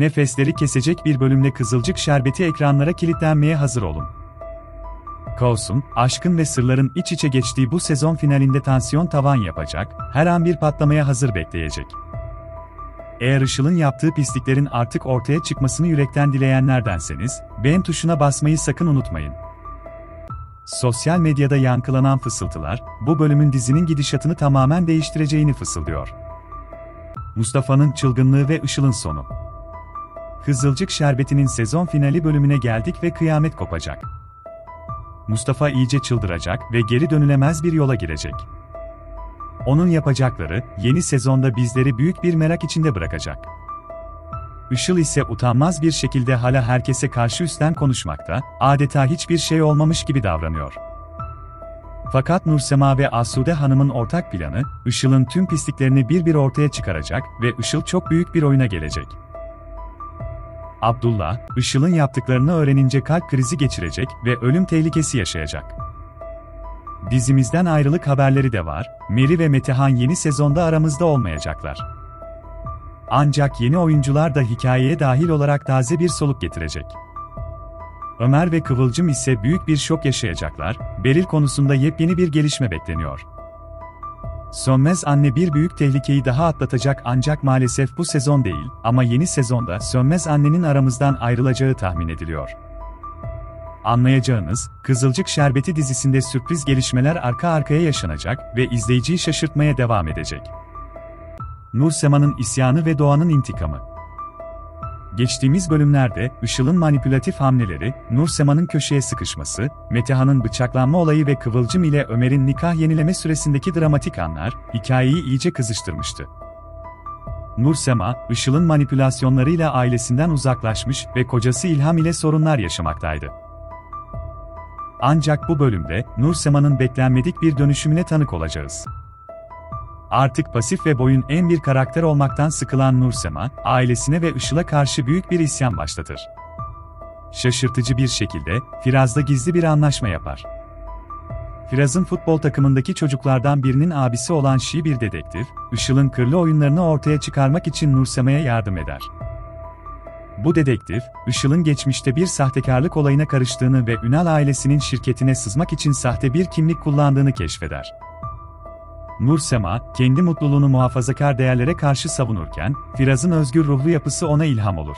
Nefesleri kesecek bir bölümle Kızılcık Şerbeti ekranlara kilitlenmeye hazır olun. Kaos'un, aşkın ve sırların iç içe geçtiği bu sezon finalinde tansiyon tavan yapacak, her an bir patlamaya hazır bekleyecek. Eğer Işıl'ın yaptığı pisliklerin artık ortaya çıkmasını yürekten dileyenlerdenseniz, beğen tuşuna basmayı sakın unutmayın. Sosyal medyada yankılanan fısıltılar, bu bölümün dizinin gidişatını tamamen değiştireceğini fısıldıyor. Mustafa'nın çılgınlığı ve Işıl'ın sonu. Kızılcık Şerbeti'nin sezon finali bölümüne geldik ve kıyamet kopacak. Mustafa iyice çıldıracak ve geri dönülemez bir yola girecek. Onun yapacakları, yeni sezonda bizleri büyük bir merak içinde bırakacak. Işıl ise utanmaz bir şekilde hala herkese karşı üstten konuşmakta, adeta hiçbir şey olmamış gibi davranıyor. Fakat Nursema ve Asude Hanım'ın ortak planı, Işıl'ın tüm pisliklerini bir bir ortaya çıkaracak ve Işıl çok büyük bir oyuna gelecek. Abdullah, Işıl'ın yaptıklarını öğrenince kalp krizi geçirecek ve ölüm tehlikesi yaşayacak. Dizimizden ayrılık haberleri de var, Meri ve Metehan yeni sezonda aramızda olmayacaklar. Ancak yeni oyuncular da hikayeye dahil olarak taze bir soluk getirecek. Ömer ve Kıvılcım ise büyük bir şok yaşayacaklar, Beril konusunda yepyeni bir gelişme bekleniyor. Sönmez anne bir büyük tehlikeyi daha atlatacak ancak maalesef bu sezon değil ama yeni sezonda Sönmez annenin aramızdan ayrılacağı tahmin ediliyor. Anlayacağınız, Kızılcık Şerbeti dizisinde sürpriz gelişmeler arka arkaya yaşanacak ve izleyiciyi şaşırtmaya devam edecek. Nur Sema'nın isyanı ve Doğan'ın intikamı. Geçtiğimiz bölümlerde, Işıl'ın manipülatif hamleleri, Nur Sema'nın köşeye sıkışması, Metehan'ın bıçaklanma olayı ve Kıvılcım ile Ömer'in nikah yenileme süresindeki dramatik anlar, hikayeyi iyice kızıştırmıştı. Nur Sema, Işıl'ın manipülasyonlarıyla ailesinden uzaklaşmış ve kocası İlham ile sorunlar yaşamaktaydı. Ancak bu bölümde, Nur Sema'nın beklenmedik bir dönüşümüne tanık olacağız. Artık pasif ve boyun en bir karakter olmaktan sıkılan Nursema, ailesine ve Işıl'a karşı büyük bir isyan başlatır. Şaşırtıcı bir şekilde, Firaz'da gizli bir anlaşma yapar. Firaz'ın futbol takımındaki çocuklardan birinin abisi olan Şi bir dedektif, Işıl'ın kırlı oyunlarını ortaya çıkarmak için Nursema'ya yardım eder. Bu dedektif, Işıl'ın geçmişte bir sahtekarlık olayına karıştığını ve Ünal ailesinin şirketine sızmak için sahte bir kimlik kullandığını keşfeder. Nur Sema, kendi mutluluğunu muhafazakar değerlere karşı savunurken, Firaz'ın özgür ruhlu yapısı ona ilham olur.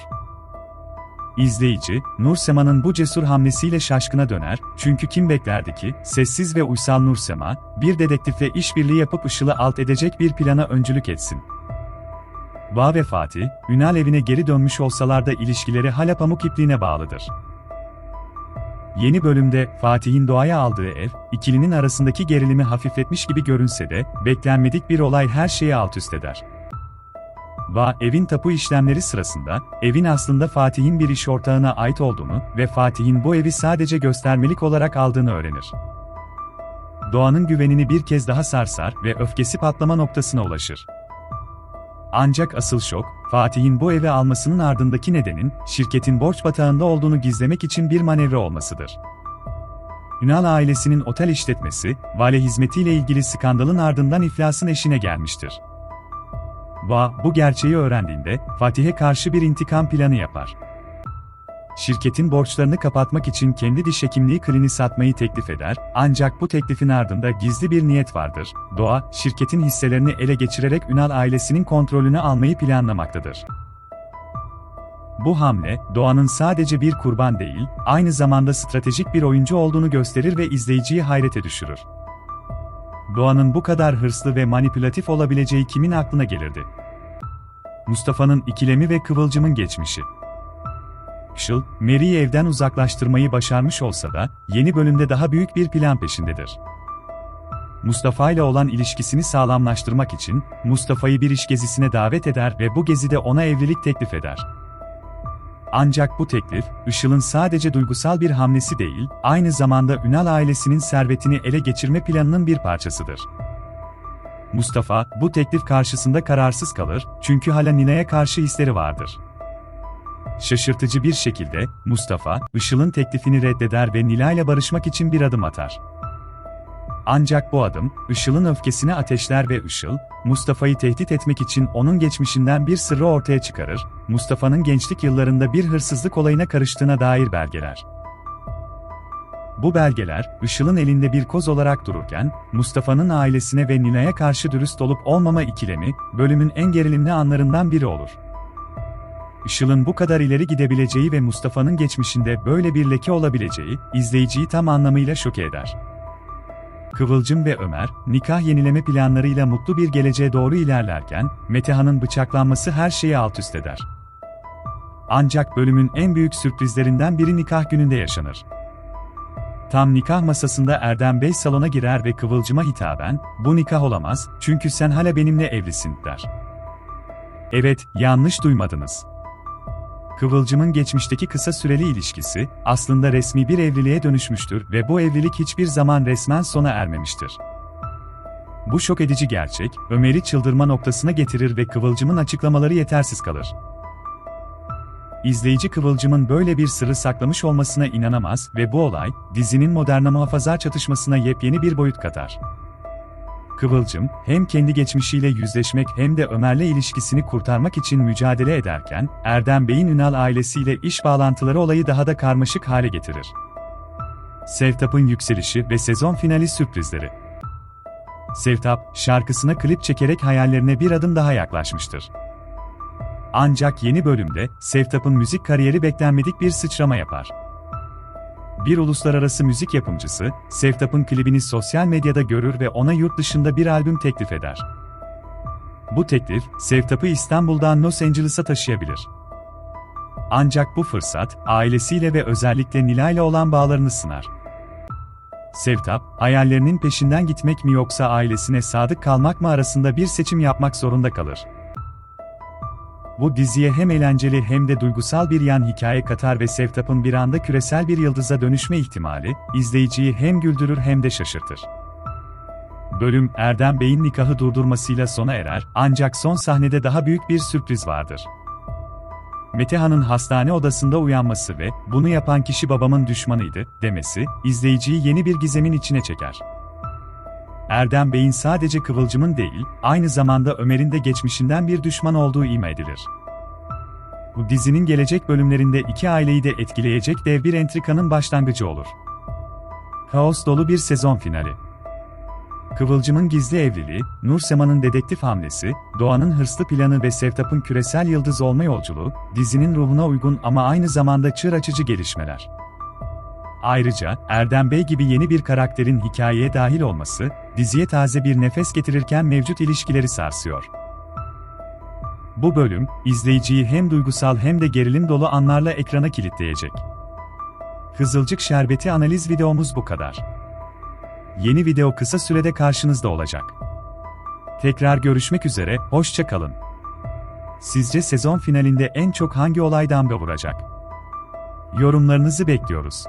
İzleyici, Nur Sema'nın bu cesur hamlesiyle şaşkına döner, çünkü kim beklerdi ki, sessiz ve uysal Nur Sema, bir dedektifle işbirliği yapıp Işıl'ı alt edecek bir plana öncülük etsin. Va ve Fatih, Ünal evine geri dönmüş olsalar da ilişkileri hala pamuk ipliğine bağlıdır. Yeni bölümde Fatih'in doğaya aldığı ev, ikilinin arasındaki gerilimi hafifletmiş gibi görünse de, beklenmedik bir olay her şeyi alt üst eder. Va, evin tapu işlemleri sırasında, evin aslında Fatih'in bir iş ortağına ait olduğunu ve Fatih'in bu evi sadece göstermelik olarak aldığını öğrenir. Doğan'ın güvenini bir kez daha sarsar ve öfkesi patlama noktasına ulaşır. Ancak asıl şok, Fatih'in bu evi almasının ardındaki nedenin, şirketin borç batağında olduğunu gizlemek için bir manevra olmasıdır. Ünal ailesinin otel işletmesi, vale hizmetiyle ilgili skandalın ardından iflasın eşine gelmiştir. Va, bu gerçeği öğrendiğinde, Fatih'e karşı bir intikam planı yapar. Şirketin borçlarını kapatmak için kendi diş hekimliği klini satmayı teklif eder, ancak bu teklifin ardında gizli bir niyet vardır. Doğa, şirketin hisselerini ele geçirerek Ünal ailesinin kontrolünü almayı planlamaktadır. Bu hamle, Doğan'ın sadece bir kurban değil, aynı zamanda stratejik bir oyuncu olduğunu gösterir ve izleyiciyi hayrete düşürür. Doğan'ın bu kadar hırslı ve manipülatif olabileceği kimin aklına gelirdi? Mustafa'nın ikilemi ve Kıvılcım'ın geçmişi. Işıl, Mary'i evden uzaklaştırmayı başarmış olsa da, yeni bölümde daha büyük bir plan peşindedir. Mustafa ile olan ilişkisini sağlamlaştırmak için, Mustafa'yı bir iş gezisine davet eder ve bu gezide ona evlilik teklif eder. Ancak bu teklif, Işıl'ın sadece duygusal bir hamlesi değil, aynı zamanda Ünal ailesinin servetini ele geçirme planının bir parçasıdır. Mustafa, bu teklif karşısında kararsız kalır, çünkü hala Nina'ya karşı hisleri vardır. Şaşırtıcı bir şekilde, Mustafa, Işıl'ın teklifini reddeder ve Nila ile barışmak için bir adım atar. Ancak bu adım, Işıl'ın öfkesini ateşler ve Işıl, Mustafa'yı tehdit etmek için onun geçmişinden bir sırrı ortaya çıkarır, Mustafa'nın gençlik yıllarında bir hırsızlık olayına karıştığına dair belgeler. Bu belgeler, Işıl'ın elinde bir koz olarak dururken, Mustafa'nın ailesine ve Nilay'a karşı dürüst olup olmama ikilemi, bölümün en gerilimli anlarından biri olur. Işıl'ın bu kadar ileri gidebileceği ve Mustafa'nın geçmişinde böyle bir leke olabileceği, izleyiciyi tam anlamıyla şoke eder. Kıvılcım ve Ömer, nikah yenileme planlarıyla mutlu bir geleceğe doğru ilerlerken, Metehan'ın bıçaklanması her şeyi alt üst eder. Ancak bölümün en büyük sürprizlerinden biri nikah gününde yaşanır. Tam nikah masasında Erdem Bey salona girer ve Kıvılcım'a hitaben, bu nikah olamaz, çünkü sen hala benimle evlisin, der. Evet, yanlış duymadınız. Kıvılcım'ın geçmişteki kısa süreli ilişkisi, aslında resmi bir evliliğe dönüşmüştür ve bu evlilik hiçbir zaman resmen sona ermemiştir. Bu şok edici gerçek, Ömer'i çıldırma noktasına getirir ve Kıvılcım'ın açıklamaları yetersiz kalır. İzleyici Kıvılcım'ın böyle bir sırrı saklamış olmasına inanamaz ve bu olay, dizinin moderna muhafazar çatışmasına yepyeni bir boyut katar. Kıvılcım, hem kendi geçmişiyle yüzleşmek hem de Ömer'le ilişkisini kurtarmak için mücadele ederken, Erdem Bey'in Ünal ailesiyle iş bağlantıları olayı daha da karmaşık hale getirir. Sevtap'ın yükselişi ve sezon finali sürprizleri. Sevtap, şarkısına klip çekerek hayallerine bir adım daha yaklaşmıştır. Ancak yeni bölümde, Sevtap'ın müzik kariyeri beklenmedik bir sıçrama yapar. Bir uluslararası müzik yapımcısı, Sevtap'ın klibini sosyal medyada görür ve ona yurt dışında bir albüm teklif eder. Bu teklif, Sevtap'ı İstanbul'dan Los Angeles'a taşıyabilir. Ancak bu fırsat, ailesiyle ve özellikle Nilay'la olan bağlarını sınar. Sevtap, hayallerinin peşinden gitmek mi yoksa ailesine sadık kalmak mı arasında bir seçim yapmak zorunda kalır. Bu diziye hem eğlenceli hem de duygusal bir yan hikaye katar ve Sevtap'ın bir anda küresel bir yıldıza dönüşme ihtimali, izleyiciyi hem güldürür hem de şaşırtır. Bölüm, Erdem Bey'in nikahı durdurmasıyla sona erer, ancak son sahnede daha büyük bir sürpriz vardır. Metehan'ın hastane odasında uyanması ve bunu yapan kişi babamın düşmanıydı demesi, izleyiciyi yeni bir gizemin içine çeker. Erdem Bey'in sadece Kıvılcım'ın değil, aynı zamanda Ömer'in de geçmişinden bir düşman olduğu ima edilir. Bu dizinin gelecek bölümlerinde iki aileyi de etkileyecek dev bir entrikanın başlangıcı olur. Kaos dolu bir sezon finali. Kıvılcım'ın gizli evliliği, Nur Sema'nın dedektif hamlesi, Doğan'ın hırslı planı ve Sevtap'ın küresel yıldız olma yolculuğu, dizinin ruhuna uygun ama aynı zamanda çığır açıcı gelişmeler. Ayrıca, Erdem Bey gibi yeni bir karakterin hikayeye dahil olması, diziye taze bir nefes getirirken mevcut ilişkileri sarsıyor. Bu bölüm, izleyiciyi hem duygusal hem de gerilim dolu anlarla ekrana kilitleyecek. Kızılcık Şerbeti analiz videomuz bu kadar. Yeni video kısa sürede karşınızda olacak. Tekrar görüşmek üzere, hoşça kalın. Sizce sezon finalinde en çok hangi olay damga vuracak? Yorumlarınızı bekliyoruz.